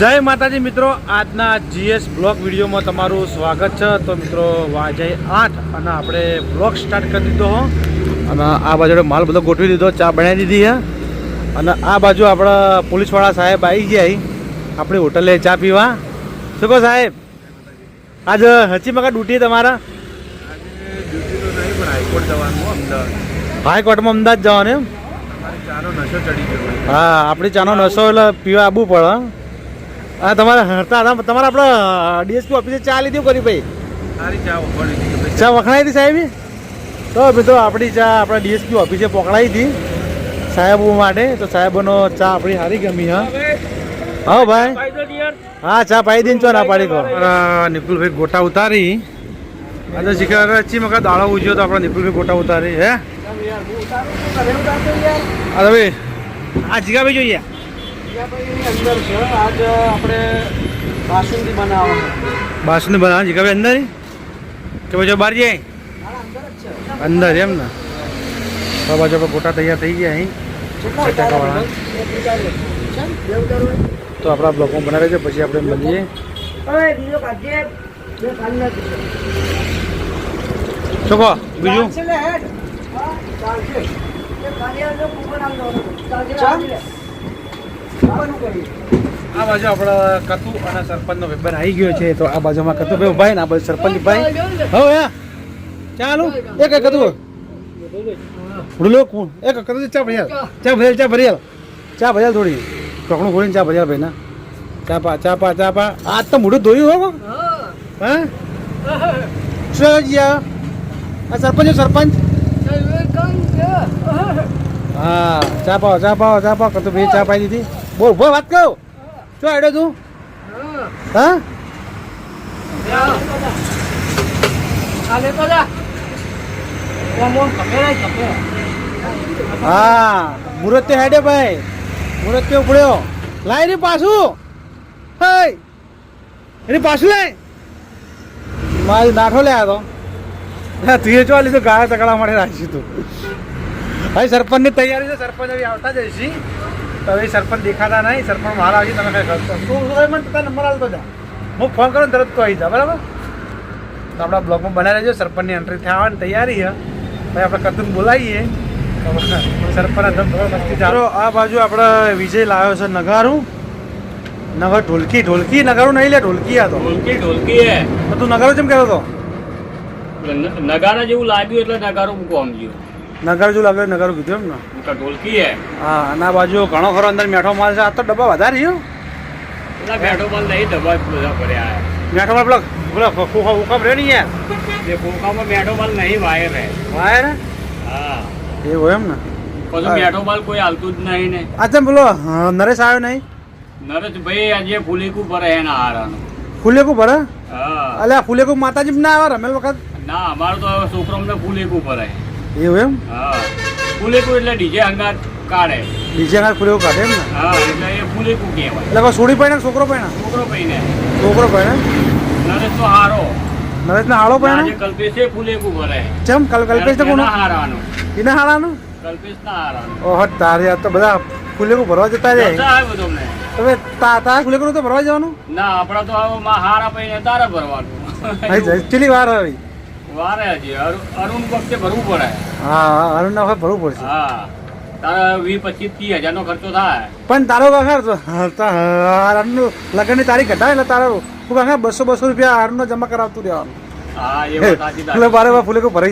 જય માતાજી મિત્રો આજના જીએસ બ્લોગ વિડીયોમાં તમારું સ્વાગત છે. તો મિત્રો વાજે આઠ અને આપણે બ્લોગ સ્ટાર્ટ કરી દીધો હો. અને આ બાજુ માલ બધો ગોઠવી દીધો ચા બનાવી દીધી હે. અને આ બાજુ આપણા પોલીસવાળા સાહેબ આવી ગયા આપણી હોટલે ચા પીવા. શું કહો સાહેબ? આજ હચી મકા ડ્યુટી તમારા? હાઈકોર્ટમાં અમદાવાદ જવાનું એમ? હા આપણી ચાનો નશો એટલે પીવા આવવું પડે. હા તમારે હરતા હતા. તમારે આપણે ડીએસપી ઓફિસે ચા લીધી કરી ભાઈ? ચા વખણાઈ હતી સાહેબ તો મિત્રો આપણી ચા આપણા ડીએસપી ઓફિસે પકડાઈ હતી સાહેબો માટે. તો સાહેબોનો ચા આપણી સારી ગમી હા. હા ભાઈ. હા ચા પાઈ દઈને ચો ના પાડી કહો. નિપુલભાઈ ગોટા ઉતારી. આજે શિખર ચી મકા દાળો ઉજ્યો તો આપણે નિપુલભાઈ ગોટા ઉતારી હે? હા તો ભાઈ આ જીગાભાઈ જોઈએ અંદર છે. આજ આપણે બાસુંદી બનાવવાનું બાસુંદી કે જીગાભાઈ અંદર? કે પછી બહાર જાય અંદર એમ ને? તો બાજુ ગોટા તૈયાર થઈ ગયા અહીં. તો આપણા બ્લોગમાં બનાવે છે પછી આપણે મળીએ કહો? બીજું? આ બાજુ આપણા કતુ અને સરપંચનો વેબર આવી ગયો છે તો આ બાજુમાં કતુભાઈ ભાઈ ને આ બાજુ સરપંચ ભાઈ. હવે ચાલુ ચાલો એક કતુ. ઉડલો કોણ? એક કતુ ચા ભરિયાલ ચા ભરિયાલ ચા ભરિયાલ ચા ભરિયાલ થોડી. ટોકણું ખોલીને ચા ભરિયાલ ભાઈ ના ચા પા ચા પા ચા પા. આજ તો મોઢું ધોયું હો હા. સજ્યા આ સરપંચ સરપંચ? હા ચા પાવ ચા પાવ ચા પાવ કતું ભાઈ ચા પાઈ દીધી? બોલ બોલ, વાત કહો શું આડ્યો તું. હા? હા, મુરત તે હેડે ભાઈ. મુરત તે ઉપડ્યો. લાય રે પાછું. હે એની પાછું લાય. મારી નાઠો લે તો. ના તું ચોલી લીધું ગાળા તકડા માટે રાખીશું તું. ભાઈ સરપંચની તૈયારી છે, સરપંચ આવતા આવતા જઈશી તો હવે સરપંચ દેખાતા નહીં સરપંચ મારા આવી તમે કઈ કરશો. તું શું મને તારા નંબર આવતો જા. હું ફોન કરું ને તરત તો આવી જા બરાબર? તો આપણા બ્લોગમાં બનાવી લેજો સરપંચની એન્ટ્રી થવાની તૈયારી છે. ભાઈ આપણે કતુન બોલાવીએ. સરપંચ મસ્તી ચાલો. આ બાજુ આપણે વિજય લાવ્યો છે નગારું. નગર ઢોલકી ઢોલકી નગારું નહીં લે ઢોલકી આ તો. ઢોલકી ઢોલકી હે તો તું નગારો કેમ કહેતો હતો? ન- નગારા જેવું લાગ્યું એટલે નગારો મૂકવા સમજ્યો નગાર જો લાગે નગારું કીધું એમ ને. ઢોલકી હે. હા અને આ બાજુ ઘણો ખરો અંદર મેઠો માલ છે આ તો ડબ્બા વધારે રહ્યો એટલે મેઠો માલ નહીં ડબ્બા બધા ભર્યા હે. મેઠો માલ પેલા પેલા ખોખા ઉકામ રહ્યો નહીં યાર તે કોકામાં બેઠો માલ નહીં વાયર હે. વાયર હા? એવું એમ ને. પછી મેઠો માલ કોઈ હાલતું જ નહીં ને. આ બોલો પેલો હા, નરેશ આવ્યો નહીં? નરેશભાઈ આજે ફૂલીકું ભરે એના હારાનું. ફૂલેકું ભરે? હા. અલ્યા ફૂલેકું માતાજી ના આવે રમેલ વખત? ના અમારો તો હવે છોકરોને ફૂલીકું ભરે એવું એમ? હા. ફૂલીકું એટલે ડીજે હંગાર કાઢે. ડીજે હંગાર ફૂલેકું કાઢે એમ ને? હા એટલે એ ફૂલીકું કહેવાય. એટલે સોડી પડે છોકરો પહેણે છોકરો ભાઈને છોકરો પહેણે નરેશ તો હારો. નરેશ ને હાળો આજે પડે એ ફૂલીકું ભરે. ચમ કલ કલ્પેશ તો કોનો? એના ઇના હારાનો? કલ્પેશ ના હારાનો. ઓહો તારે આ તો બધા ફૂલેકું ભરવા જતા રહે તમે તા તારા ફૂલેકું તો ભરવા જવાનું? ના આપણા તો હારા પહેણે તારા ભરવાનું. ચેલી વાર આવી. વારે હજી. અરુણ વખતે ભરવું પડે. હા અરુણ ના વખત ભરવું પડશે. હા. તારા વીસ પચીસ ત્રીસ હજાર નો ખર્ચો થાય. પણ તારો કાકા હારનું લગ્નની તારીખ ઘટાડે એટલે તારો કાકા બસો બસો રૂપિયા હારનો જમા કરાવતું રહેવાનું.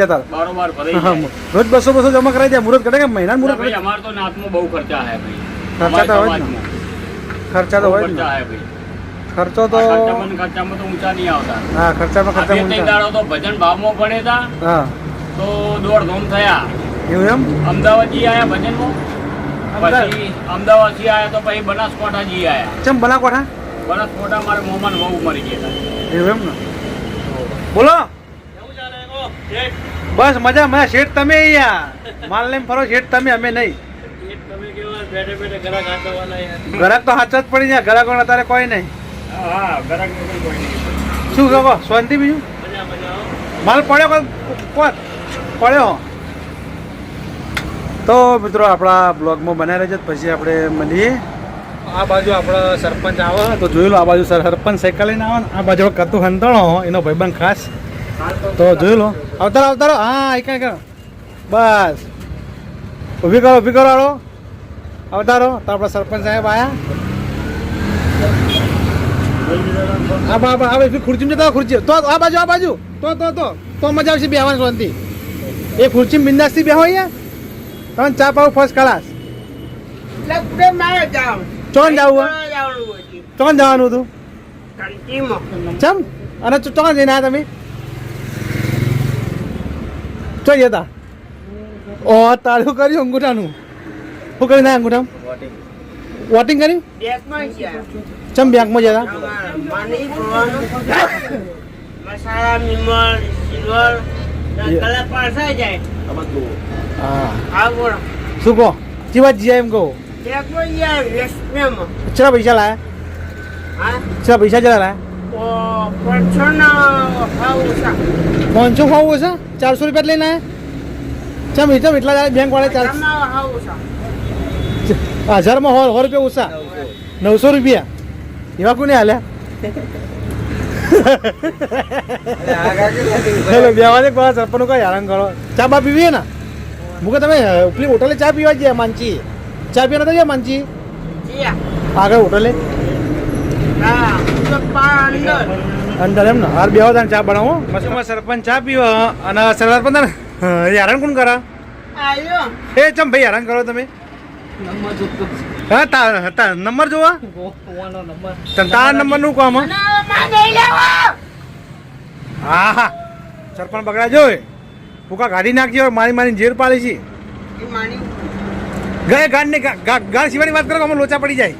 જાય. રોજ બસો બસો જમા કરાવી દે મુહૂર્ત ઘટે કે મહિના ના મુહૂર્ત અમારે તો નાતમાં બહુ ખર્ચા હે ખર્ચા તો હોય ને. ખર્ચા તો હોય ને. ખર્ચા તો ખર્ચામાં ખર્ચામાં તો ઊંચા નહીં આવતા. હા ખર્ચામાં ખર્ચા ઊંચા. દાડો તો ભજન ભાવમાં પડે હતા હા. તો દોઢ ધોમ થયા. એવું એમ? અમદાવાદ જઈ આયા ભજનમાં? પછી અમદાવાદથી આયા તો પછી બનાસકાંઠા જી આયા. ચમ બનાકોઠા બનાસકાંઠા મારે મોમાન વહુ મરી ગયા એવું એમ ને? બોલો. બસ મજા મજા. શેઠ તમે અહીંયા. માલ લઈને ફરો શેઠ તમે અમે નહીં. ઘરાક તો હાથ જ પડી જાય ઘરાક અત્યારે કોઈ નહીં. શું કહો શાંતિ બીજું? માલ પડ્યો કોણ? પડ્યો તો મિત્રો આપણા બ્લોગમાં બનાવી રહેજો પછી આપણે મળીએ. આ બાજુ આપણો સરપંચ આવે તો જોઈ લો આ બાજુ સરપંચ સાયકલ લઈને આવે આ બાજુ કતું હંતણો એનો ભાઈબંધ ખાસ. તો જોઈ લો. અવતારો અવતારો હા એક એક બસ. ઊભી કરો ઊભી કરો આવડો અવતારો તો આપણા સરપંચ સાહેબ આયા. આ બા બા આવે ખુરચી જતા ખુરચી તો આ બાજુ આ બાજુ. તો તો તો. તો મજા આવશે બેહવાની શાંતિ એ ખુરચી બિંદાસથી બેહો અહીંયા. તમે ચા પાવ ફર્સ્ટ ક્લાસ ચોન જવું ચોન જવાનું હતું? ચમ? અને ચો- ચોન જઈને આવ્યા તમે? ચો જતા? ઓ તારું કર્યું અંગૂઠાનું? શું કર્યું ના અંગૂઠા વોટિંગ કર્યું? ચમ બેંકમાં જતા? મસાલા મિમર સિલ્વર કલર પાછા જાય હા શું કહો? ચીવા જીયા એમ કહો? કેટલા પૈસા લાયા? હા? કેટલા પૈસા જરા લાયા? પાંચસો ઓછા ખાવું હશે ચારસો રૂપિયા લઈને આવ્યા ચમ એ એટલા બેંક વાળા ચાર આમાં ભાવ ઓછા હજારમાં હો સો રૂપિયા ઓછા. નવસો રૂપિયા? એવા કોને હાલ્યા? હેલો બેવાને કોઈ સરપંચ કઈ હેરાન કરો. ચા બા પીવીએ ને? મુકે તમે ઉપલી હોટલે ચા પીવા ગયા માનચી ચા પીવા નતા ગયા માનચી આગળ હોટલે? અંદર અંદર એમ ને હાર બેવા તાને ચા બનાવો. મસ્ત સરપંચ ચા પીવા. અને સરપંચ ને હેરાન કોણ કરા? એ ચમ ભાઈ હેરાન કરો તમે? હા તા તા નંબર જોવા. તારા નંબરનું કામ હં? હા સરપંચ બગડા જો ભૂકા કાઢી નાખજો મારી મારી ઝેર પાડી છે. ગયે ગાળ ને સિવાયની વાત કરો અમે લોચા પડી જાય?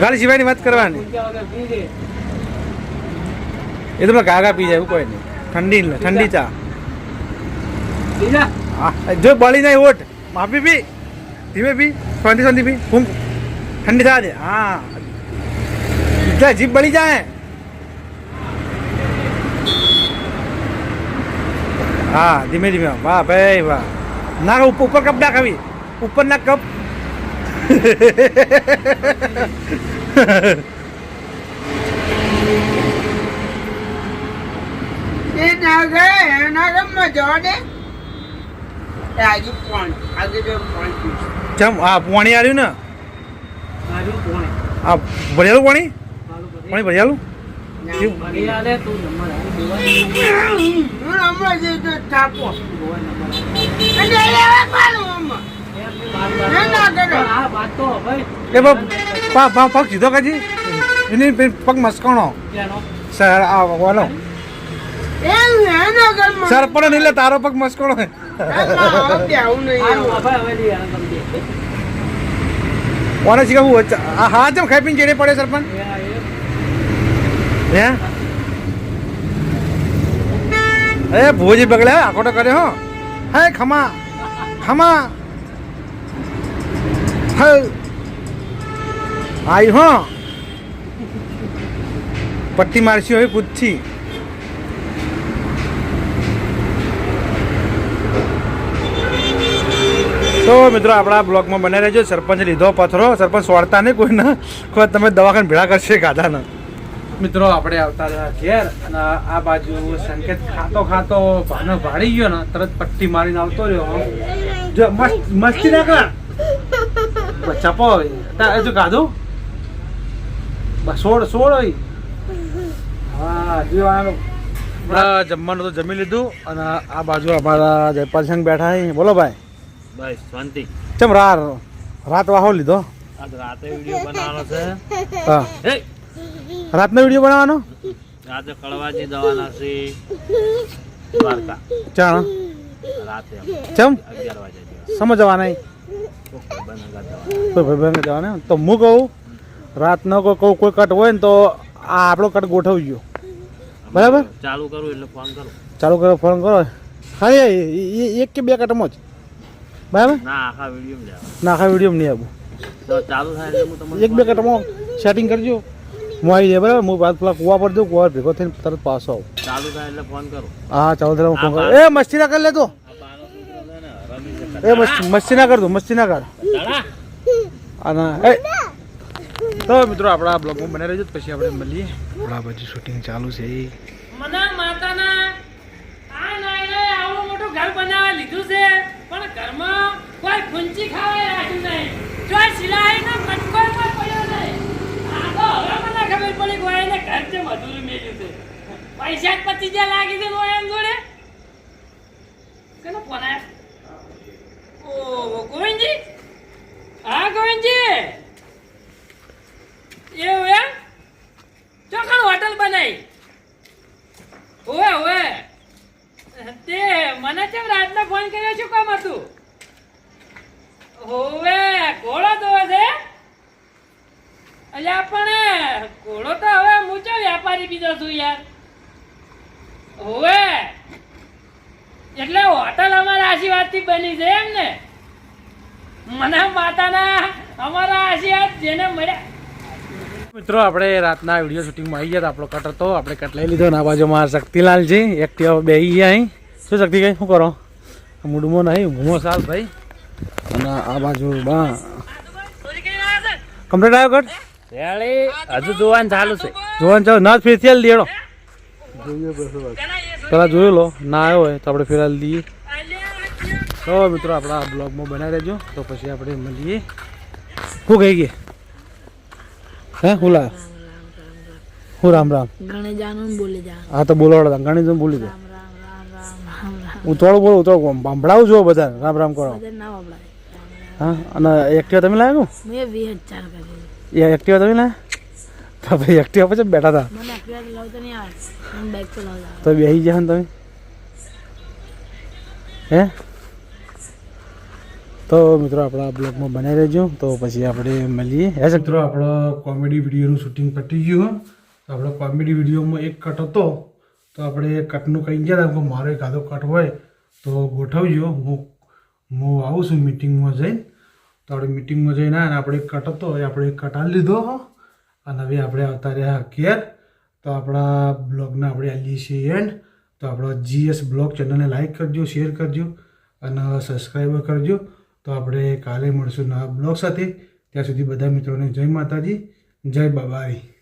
ગાળ સિવાયની વાત કરવાની. એ તો ગાગા પી જાય એવું કોઈ નહીં. ઠંડી ઠંડી ચા. હા, જો બળી નહીં ઓટ. માફી પી. ધીમે પી શાંતિ શાંતિ પી હું ઠંડી થવા દે હા એટલે જીભ બળી જાય હા ધીમે ધીમે વાહ ભાઈ વાહ ના ઉપર ઉપર કપ ના ખાવી ઉપર ના કપ એ ના ગયે એના ગમમાં જવા દે એ આજે પણ આજે જો પણ પીશ ચમ આ પાણી? આવ્યું ને આ ભરેલું પાણી પાણી ભરેલું પગ સીધો કાજી એની પગ મસ્કણો. સર આ ઘરમાં. સર પણ નહીં લે તારો પગ મસ્કાણો હવે. કોને શીખવું આ હા ચમ ખાઈ પીને ચેડે પડે સરપંચ? હે? એ ભોજી બગડે આખોટો કરે હો. હે, ખમા ખમા. હે. આઈ હો. પટ્ટી મારશી હોય કૂદથી તો મિત્રો આપણા બ્લોગમાં બને રહેજો. સરપંચ લીધો પથરો સરપંચ સોડતા નહીં કોઈને. કોઈ તમે દવાખાને ભેળા કરશે ગાધાને. મિત્રો આપણે આવતા હતા ઘેર અને આ બાજુ સંકેત ખાતો ખાતો ભાનો ભાડી ગયો ને તરત પટ્ટી મારીને આવતો રહ્યો જો મસ્ત મસ્તી ના કર. ચપો હોય એ જો ગાધું. બસ સોળ સોળ હોય હા જો આ જમવાનું તો જમી લીધું અને આ બાજુ અમારા જયપાલ સિંહ બેઠા બોલો ભાઈ. બસ શાંતિ. કેમ રાત રાત વાહો લીધો? આજ રાતે વિડિયો બનાવવાનો છે. હા. એ રાતનો વીડિયો બનાવવાનો? રાતે કળવાજી જવાના છે. દ્વારકા. ચાણ. રાતે કેમ? 11 વાગે જેવા. સમજવાના કોક ભાઈબંધ હંગાત જવાના. તો હું કહું રાતનો કોઈ કોઈ કોઈ કટ હોય ને તો આ આપણો કટ ગોઠવી ગયો બરાબર? ચાલુ કરું એટલે ફોન કરું. ચાલુ કરો ફોન કરો. હા એક કે બે કટમાં જ. બરાબર? ના આખા વીડિયો ના આખા વીડિયો નહીં આવું તો ચાલુ થાય એટલે હું તમને એક બે કટમાં સેટિંગ કરજો. હું આવી જાય બરાબર? હું પેલા કુવા પર દઉં કુવા ભેગો થઈને તરત પાછો આવું. ચાલુ થાય એટલે ફોન કરો. હા ચાલુ થાય હું ફોન કરું. એ મસ્તી ના કરી લેતો આ એ મસ્તી મસ્તી ના કર દો મસ્તી ના કર. અને એ. તો મિત્રો આપણા બ્લોગમાં બને રહેજો પછી આપણે મળીએ. આપણા બાજુ શૂટિંગ ચાલુ છે. મને માતાના આ નાયણે આવડું મોટો ઘર બનાવવા લીધું છે. કોઈ ફૂંચી ખાવા રાખ્યું નહીં. જોઈ સિલાઈ નો કટકો પણ પડ્યો નહીં. આ તો હવે મને ખબર પડી કે એને ઘર છે મજૂરી મેલ્યું છે. પૈસા જ પચી જ્યાં લાગી છે એમ જોડે. કેનો ફોન આવ્યો ઓહો, ગોવિંદજી? હા, ગોવિંદજી? એવું એમ? ચોખણ હોટલ બનાવી. ઓવે ઓવે તે મને કેમ રાતનો ફોન કર્યો? છું કામ હતું? ઓવે ઘોડો તો છે. અલ્યા, પણ ઘોડો તો હવે મૂચો વ્યાપારી બીજો છું યાર? ઓવે. એટલે હોટલ અમારા આશીર્વાદથી બની છે એમ ને? મને માતાના અમારા આશીર્વાદ જેને મળ્યા. મિત્રો, આપણે રાતના વીડિયો શૂટિંગમાં આવી ગયા હતા. આપણો કટ હતો આપણે કટ લઈ લીધો ને આ બાજુ મારા શક્તિલાલજી. એક્ટિવા બે અહીં શું શક્તિ કઈ? શું કરો? મૂડમાં નહીં, ઊંઘમાં સાલ ભાઈ. અને આ બાજુ બા. કમ્પ્લીટ આવ્યો કટ હજુ જોવાનું ચાલુ છે. જોવાનું ચાલુ? ના ફેરથી દેડો. પેલા જોઈ લો ના આવ્યો હોય તો આપણે ફેરાલ દઈએ. તો મિત્રો આપણા બ્લોગમાં બનાવી રહેજો. તો પછી આપણે મળીએ. શું કહી ગઈ હે હું લાવ હું રામ રામ? ગણે જાનું જા. હા તો બોલાવડો જણ બોલી દો હું થોડું બોલું. તો સંભળાવું જો બધા રામ રામ કરો. હા? અને એક્ટિવા તમે લાવ્યો એ એક્ટિવા તમે લાવ્યા તો ભાઈ એક્ટિવા પછી બેઠા હતા. તો બેસી ગયા તમે? હે? તો મિત્રો આપણા બ્લોગમાં બનાવી રહેજો. તો પછી આપણે મળીએ. હે મિત્રો આપણો કોમેડી વિડીયોનું શૂટિંગ પતી ગયું આપણો કોમેડી વિડીયોમાં એક કટ હતો. તો આપણે કટનું કહી ગયા હતા મારો એક આધો કટ હોય તો ગોઠવજો. હું હું આવું છું મિટિંગમાં જઈને. તો આપણે મિટિંગમાં જઈને અને આપણે કટ હતો, એ આપણે એક કટ આલી લીધો અને હવે આપણે આવતા રહ્યા કેર તો આપણા બ્લોગને આપણે આવીએ છીએ એન્ડ. તો આપણો જીએસ બ્લોગ ચેનલને લાઇક કરજો, શેર કરજો, અને સબસ્ક્રાઈબ કરજો. તો આપણે કાલે મળશું નવા બ્લોગ સાથે. ત્યાં સુધી બધા મિત્રોને જય માતાજી, જય બાબાઈ.